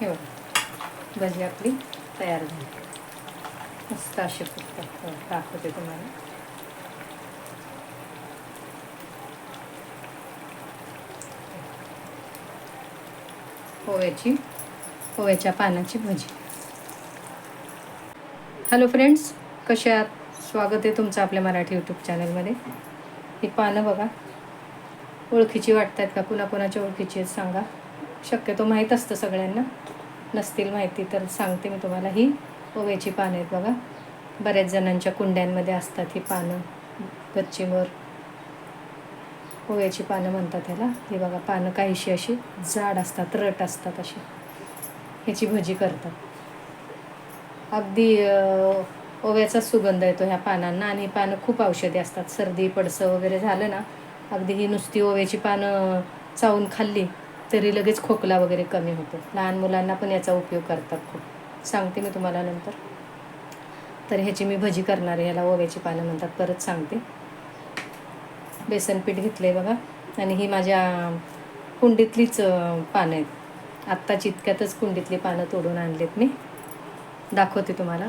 ठेवू. भजी आपली तयार झाली. मस्त अशी फुटतात. हो, दाखवते तुम्हाला. पोह्याची पोह्याच्या पानाची भजी. हॅलो फ्रेंड्स कशा आहात? स्वागत आहे तुमचं आपल्या मराठी यूट्यूब चॅनलमध्ये ही पानं बघा. ओळखीची वाटतात का? कुणाकुणाच्या ओळखीची आहेत सांगा. शक्यतो माहीत असतं सगळ्यांना. नसतील माहिती तर सांगते मी तुम्हाला. ही ओव्याची पानं आहेत बघा. बऱ्याच जणांच्या कुंड्यांमध्ये असतात ही पानं. गच्चीवर. ओव्याची पानं म्हणतात ह्याला. ही बघा पानं काहीशी अशी जाड असतात रट असतात अशी. ह्याची भजी करतात. अगदी ओव्याचा सुगंध येतो ह्या पानांना आणि ही पानं खूप औषधी असतात. सर्दी पडसं वगैरे झालं ना अगदी ही नुसती ओव्याची पानं चावून खाल्ली तरी लगेच खोकला वगैरे कमी होतो. लहान मुलांना पण याचा उपयोग करतात खूप. सांगते मी तुम्हाला नंतर. तर ह्याची मी भजी करणार आहे. ह्याला ओव्याची पानं म्हणतात. परत सांगते. बेसन पीठ आहे बघा. आणि ही माझ्या कुंडीतलीच पानं आहेत. आत्ताच इतक्यातच कुंडीतली पानं तोडून आणलीत मी. दाखवते तुम्हाला.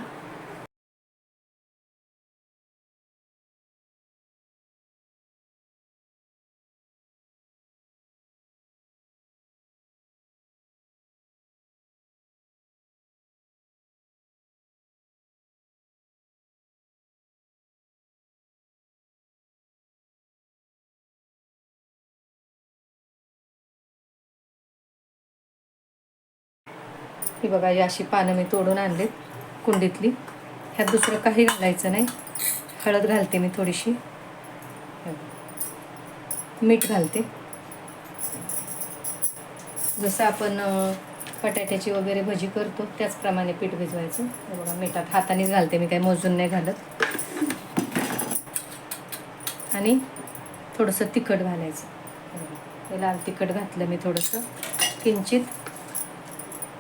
ही बघा ही अशी पानं मी तोडून आणलीत कुंडीतली. ह्यात दुसरं काही घालायचं नाही. हळद घालते मी थोडीशी. मीठ घालते. जसं आपण बटाट्याची वगैरे भजी करतो त्याचप्रमाणे पीठ भिजवायचं. बघा मिठात हातानेच घालते मी काही मोजून नाही घालत. आणि थोडंसं तिखट घालायचं. हे लाल तिखट घातलं मी थोडंसं. किंचित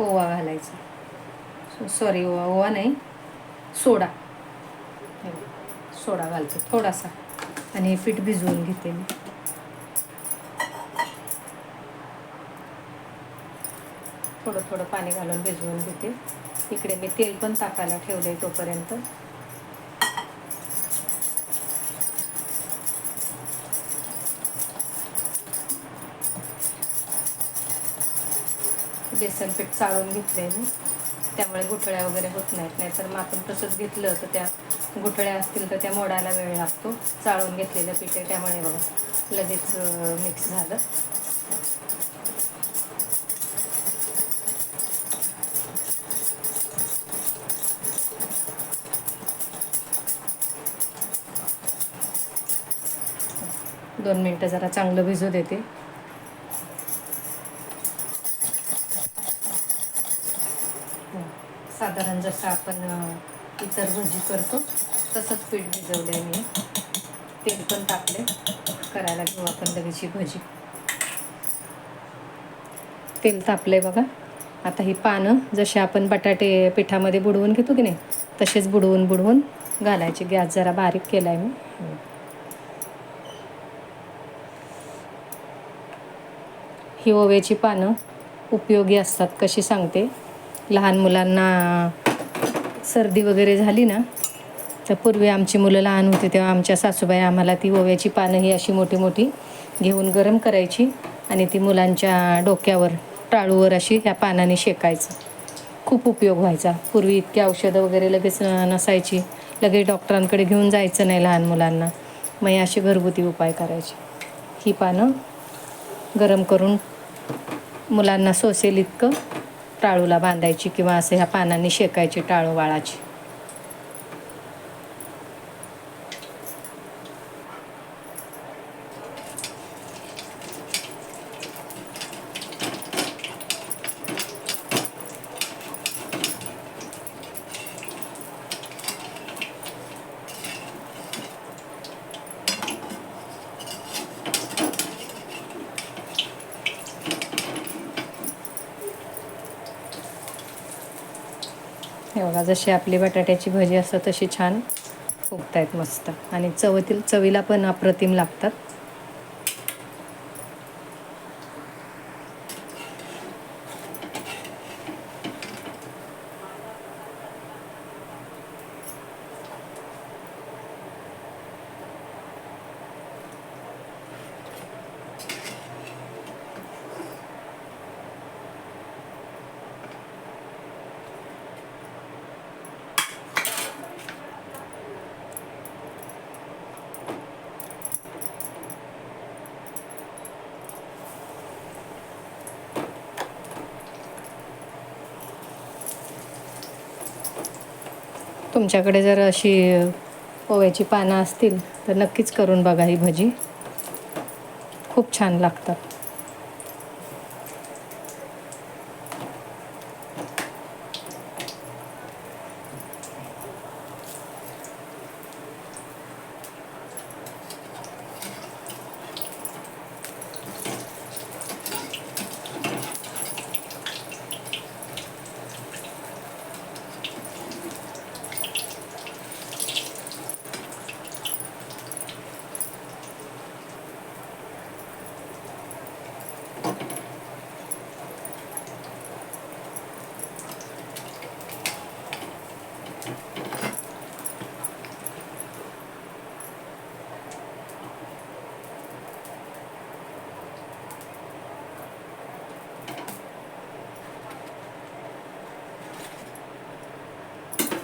ओवा घालायचा. सॉरी ओवा ओवा नाही. सोडा. सोडा घालते थोडासा. आणि हे पीठ भिजवून घेते मी. थोडं थोडं पाणी घालून भिजवून घेते. इकडे मी तेल पण ताकायला ठेवलं आहे तोपर्यंत. बेसन पीठ चाळून घेतले मी. त्यामुळे गुठळ्या वगैरे होत नाहीत. नाहीतर मग आपण तसंच घेतलं तर त्या गुठळ्या असतील तर त्या मोडायला वेळ लागतो. चाळून घेतलेलं पीठ आहे त्यामुळे बघा लगेच मिक्स झालं. दोन मिनटं जरा चांगलं भिजू देते. आता जसं आपण इतर भजी करतो. तसंच पीठ भिजवलं आहे मी. तेल पण टाकले करायला घेऊ आपण लगेची भजी. तेल तापलं आहे बघा. आता ही पानं जसे आपण बटाटे पिठामध्ये बुडवून घेतो की नाही तसेच बुडवून बुडवून घालायचे. गॅस जरा बारीक केला आहे मी. ही ओव्याची पानं उपयोगी असतात कशी सांगते. लहान मुलांना सर्दी वगैरे झाली ना तर पूर्वी आमची मुलं लहान होती तेव्हा आमच्या सासूबाई आम्हाला ती ओव्याची पानं ही अशी मोठी मोठी घेऊन गरम करायची आणि ती मुलांच्या डोक्यावर टाळूवर अशी ह्या पानाने शेकायचं. खूप उपयोग व्हायचा. पूर्वी इतकी औषधं वगैरे लगेच नसायची. लगेच डॉक्टरांकडे घेऊन जायचं नाही लहान मुलांना. मग हे असे घरगुती उपाय करायचे. ही पानं गरम करून मुलांना सोसेल इतकं टाळूला बांधायची किंवा असं ह्या पानांनी शेकायची टाळू वाळाची. जशी आपली बटाट्याची भजी असतात तशी छान फुगतायत मस्त. आणि चवतील चवीला पण अप्रतिम लागतात. तुमच्याकडे जर अशी ओव्याची पानं असतील तर नक्कीच करून बघा ही भजी. खूप छान लागतात.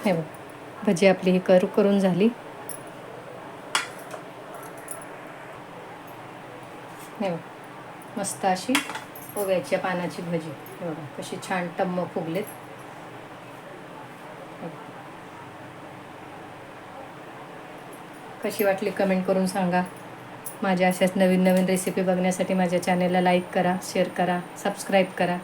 हे बघ भजी आपली ही कर करून झाली. हे बघ. मस्त अशी ओव्याच्या पानाची भजी. हे बघा कशी छान टम्म फुगलेत. कशी वाटली कमेंट करून सांगा. माझ्या अशाच नवीन नवीन रेसिपी बघण्यासाठी माझ्या चॅनेलला लाईक करा शेअर करा सबस्क्राईब करा.